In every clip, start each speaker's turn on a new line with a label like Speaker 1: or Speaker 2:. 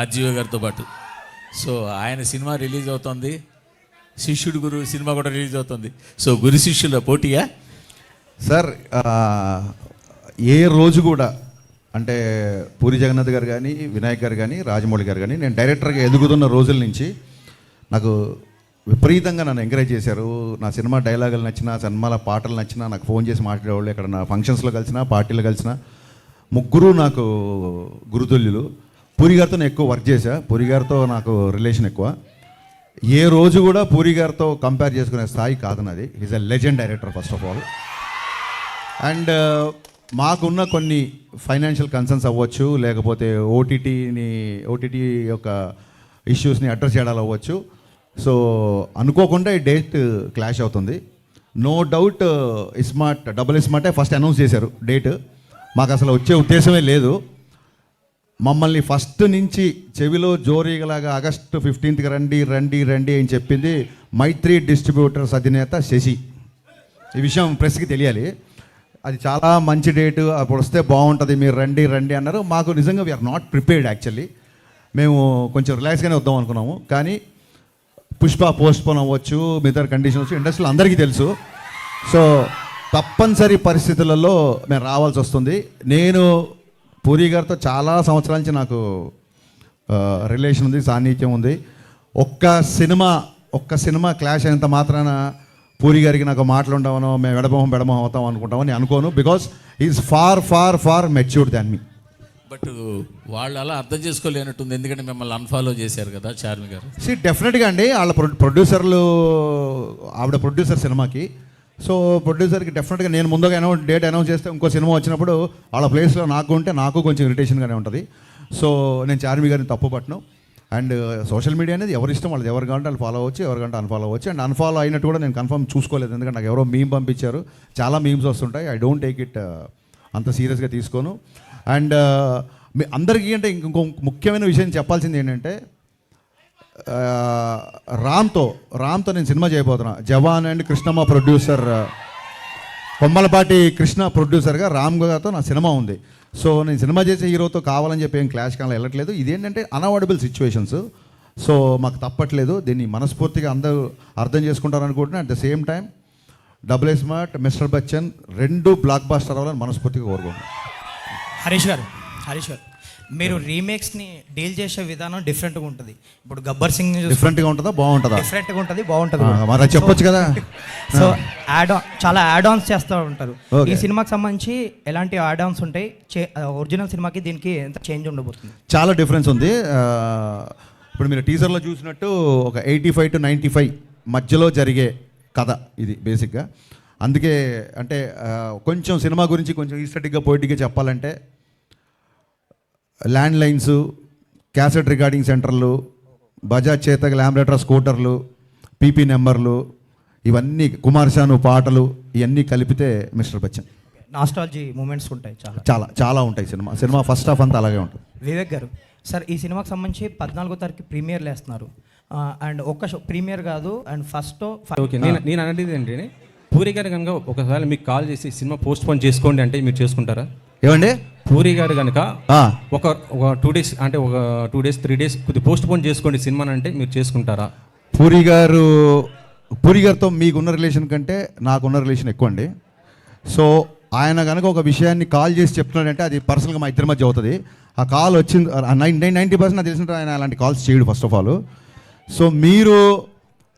Speaker 1: ఆర్జీవ గారితో పాటు. సో ఆయన సినిమా రిలీజ్ అవుతుంది. శిష్యుడు గురు సినిమా కూడా రిలీజ్ అవుతుంది. సో గురు శిష్యుల పోటీయా?
Speaker 2: సార్ ఏ రోజు కూడా అంటే పూరి జగన్నాథ్ గారు కానీ వినాయక్ గారు కానీ రాజమౌళి గారు కానీ నేను డైరెక్టర్గా ఎదుగుతున్న రోజుల నుంచి నాకు విపరీతంగా నన్ను ఎంకరేజ్ చేశారు. నా సినిమా డైలాగులు నచ్చినా సినిమాల పాటలు నచ్చినా నాకు ఫోన్ చేసి మాట్లాడేవాళ్ళు ఇక్కడ నా ఫంక్షన్స్లో కలిసినా పార్టీలో కలిసినా ముగ్గురు నాకు గురుతుల్యులు. పూరి గారితో నేను ఎక్కువ వర్క్ చేశా. పూరి గారితో నాకు రిలేషన్ ఎక్కువ. ఏ రోజు కూడా పూరి గారితో కంపేర్ చేసుకునే స్థాయి కాదు నాది is a legend director first of all and మాకున్న కొన్ని ఫైనాన్షియల్ కన్సర్న్స్ అవ్వచ్చు లేకపోతే ఓటీటీని ఓటీటీ యొక్క ఇష్యూస్ని అడ్రస్ చేయడాలు అవ్వచ్చు. సో అనుకోకుండా ఈ డేట్ క్లాష్ అవుతుంది. నో డౌట్ ఇస్మార్ట్ డబుల్ ఇస్మార్టే ఫస్ట్ అనౌన్స్ చేశారు డేట్ మాకు అసలు వచ్చే ఉద్దేశమే లేదు. మమ్మల్ని ఫస్ట్ నుంచి చెవిలో జోరీగలాగా ఆగస్టు ఫిఫ్టీన్త్కి రండి రండి రండి అని చెప్పింది మైత్రి డిస్ట్రిబ్యూటర్స్ అధినేత శశి. ఈ విషయం ప్రెస్కి తెలియాలి. అది చాలా మంచి డేటు అప్పుడు వస్తే బాగుంటుంది మీరు రండి రండి అన్నారు. మాకు నిజంగా వీఆర్ నాట్ ప్రిపేర్డ్ యాక్చువల్లీ మేము కొంచెం రిలాక్స్గానే వద్దాం అనుకున్నాము. కానీ పుష్ప పోస్ట్ పోన్ అవ్వచ్చు మిగతా కండిషన్స్ ఇండస్ట్రీలో అందరికీ తెలుసు. సో తప్పనిసరి పరిస్థితులలో మేము రావాల్సి వస్తుంది. నేను పూరి గారితో చాలా సంవత్సరాల నుంచి నాకు రిలేషన్ ఉంది సాన్నిధ్యం ఉంది. ఒక్క సినిమా ఒక్క సినిమా క్లాష్ అయినంత మాత్రాన పూరి గారికి నాకు మాటలు ఉండవనో మేము ఎడమొహం బెడమొహం అవుతాం అనుకుంటామని అనుకోను because is far far far matured than me
Speaker 1: but వాళ్ళు అలా అర్థం చేసుకోలేనట్టుంది ఎందుకంటే మిమ్మల్ని అన్ఫాలో చేశారు కదా చార్మి గారు.
Speaker 2: సి డెఫినెట్గా అండి వాళ్ళ ప్రొ ప్రొడ్యూసర్లు ఆవిడ ప్రొడ్యూసర్ సినిమాకి సో ప్రొడ్యూసర్కి డెఫినెట్గా నేను ముందుగా అనౌన్స్ డేట్ అనౌన్స్ చేస్తే ఇంకో సినిమా వచ్చినప్పుడు వాళ్ళ ప్లేస్లో నాకు ఉంటే నాకు కొంచెం ఇరిటేషన్గానే ఉంటుంది. సో నేను చార్మి గారిని తప్పు పట్టను. అండ్ సోషల్ మీడియా అనేది ఎవరి ఇష్టం వాళ్ళది ఎవరు కావాలంటే వాళ్ళు ఫాలో అవ్వచ్చు ఎవరికంటే కావాలంటే అన్ఫాలో అవ్వచ్చు. అండ్ అన్ఫాలో అయినట్టు కూడా నేను కన్ఫర్మ్ చూసుకోలేదు. ఎందుకంటే నాకు ఎవరో మీమ్ పంపించారు. చాలా మీమ్స్ వస్తుంటాయి. ఐ డోంట్ టేక్ ఇట్ అంత సీరియస్గా తీసుకోను. అండ్ uh, మీ అందరికీ అంటే ఇంకో ముఖ్యమైన విషయం చెప్పాల్సింది ఏంటంటే రామ్తో రామ్తో నేను సినిమా చేయబోతున్నా. జవాన్ అండ్ కృష్ణమ్మ ప్రొడ్యూసర్ కొమ్మలపాటి కృష్ణ ప్రొడ్యూసర్గా రామ్ గారితో నా సినిమా ఉంది. సో నేను సినిమా చేసే హీరోతో కావాలని చెప్పి ఏం క్లాష్ కానీ వెళ్ళట్లేదు. ఇదేంటంటే అన్అవాయిడబుల్ సిచ్యువేషన్స్ సో మాకు తప్పట్లేదు. దీన్ని మనస్ఫూర్తిగా అందరూ అర్థం చేసుకుంటారు అనుకుంటున్నా at the same time double smart mister Bachchan రెండు బ్లాక్ బాస్టర్ అవ్వాలని మనస్ఫూర్తిగా కోరుకుంటున్నాను
Speaker 3: హరీష్ గారు హరీష్ గారు. మీరు రీమేక్స్ని డీల్ చేసే విధానం డిఫరెంట్గా ఉంటుంది. ఇప్పుడు గబ్బర్ సింగ్
Speaker 2: డిఫరెంట్గా ఉంటుందా? బాగుంటుందా?
Speaker 3: డిఫరెంట్గా ఉంటుంది బాగుంటుంది
Speaker 2: మరి చెప్పొచ్చు కదా.
Speaker 3: సో యాడ్ చాలా యాడ్ ఆన్స్ చేస్తూ ఉంటారు. ఈ సినిమాకి సంబంధించి ఎలాంటి యాడ్ ఆన్స్ ఉంటాయి ఒరిజినల్ సినిమాకి దీనికి ఎంత చేంజ్ ఉండబోతుంది?
Speaker 2: చాలా డిఫరెన్స్ ఉంది. ఇప్పుడు మీరు టీజర్లో చూసినట్టు ఒక eighty five to ninety five మధ్యలో జరిగే కథ ఇది బేసిక్గా అందుకే అంటే కొంచెం సినిమా గురించి కొంచెం ఈస్టటిక్గా పోయిటిక్గా చెప్పాలంటే ల్యాండ్ లైన్స్ క్యాసెట్ రికార్డింగ్ సెంటర్లు బజాజ్ చేతక ల్యాంబరేటర్ స్కూటర్లు పీపీ నెంబర్లు ఇవన్నీ కుమార్శాను పాటలు ఇవన్నీ కలిపితే మిస్టర్ బచ్చన్.
Speaker 3: నాస్టాలజీ మూమెంట్స్ ఉంటాయి చాలా.
Speaker 2: చాలా చాలా ఉంటాయి సినిమా. సినిమా ఫస్ట్ హాఫ్ అంతా అలాగే ఉంటుంది.
Speaker 3: వివేక్ గారు సార్ ఈ సినిమాకి సంబంధించి పద్నాలుగో తారీఖు ప్రీమియర్లు వేస్తున్నారు. అండ్ ఒక్క షో ప్రీమియర్ కాదు అండ్ ఫస్ట్
Speaker 4: ఓకే నేను నేను అనేది ఏంటి పూరి గారు కనుక ఒకసారి మీకు కాల్ చేసి సినిమా పోస్ట్ పోన్ చేసుకోండి అంటే మీరు చేసుకుంటారా?
Speaker 2: ఏమండి?
Speaker 4: పూరి గారు కనుక ఒక ఒక టూ డేస్ అంటే ఒక టూ డేస్ త్రీ డేస్ కొద్దిగా పోస్ట్ పోన్ చేసుకోండి సినిమా అంటే మీరు చేసుకుంటారా?
Speaker 2: పూరి గారు పూరి గారితో మీకున్న రిలేషన్ కంటే నాకున్న రిలేషన్ ఎక్కువ అండి సో ఆయన కనుక ఒక విషయాన్ని కాల్ చేసి చెప్తున్నాడంటే అది పర్సనల్గా మా ఇద్దరి మధ్య అవుతుంది. ఆ కాల్ వచ్చింది నైన్ నైంటీ పర్సెంట్ నాకు తెలిసిన ఆయన అలాంటి కాల్స్ చేయడు ఫస్ట్ ఆఫ్ ఆల్ సో మీరు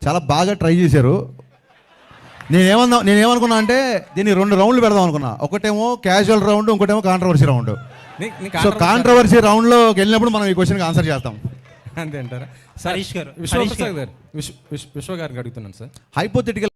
Speaker 2: చాలా బాగా ట్రై చేశారు. నేనేమన్నా నేనేమనుకున్నా అంటే దీన్ని రెండు రౌండ్లు పెడదాం అనుకున్నా. ఒకటేమో క్యాజువల్ రౌండ్ ఇంకోటేమో కాంట్రవర్సీ రౌండ్ సో కాంట్రవర్సీ రౌండ్లోకి వెళ్ళినప్పుడు మనం ఈ క్వశ్చన్కి ఆన్సర్ చేస్తాం.
Speaker 4: అంతే అంటారా?
Speaker 3: గారు,
Speaker 4: గారు. విశ్వ విశ్వ- విశ్వ గారికి అడుగుతున్నాను సార్.
Speaker 2: హైపోథెటికల్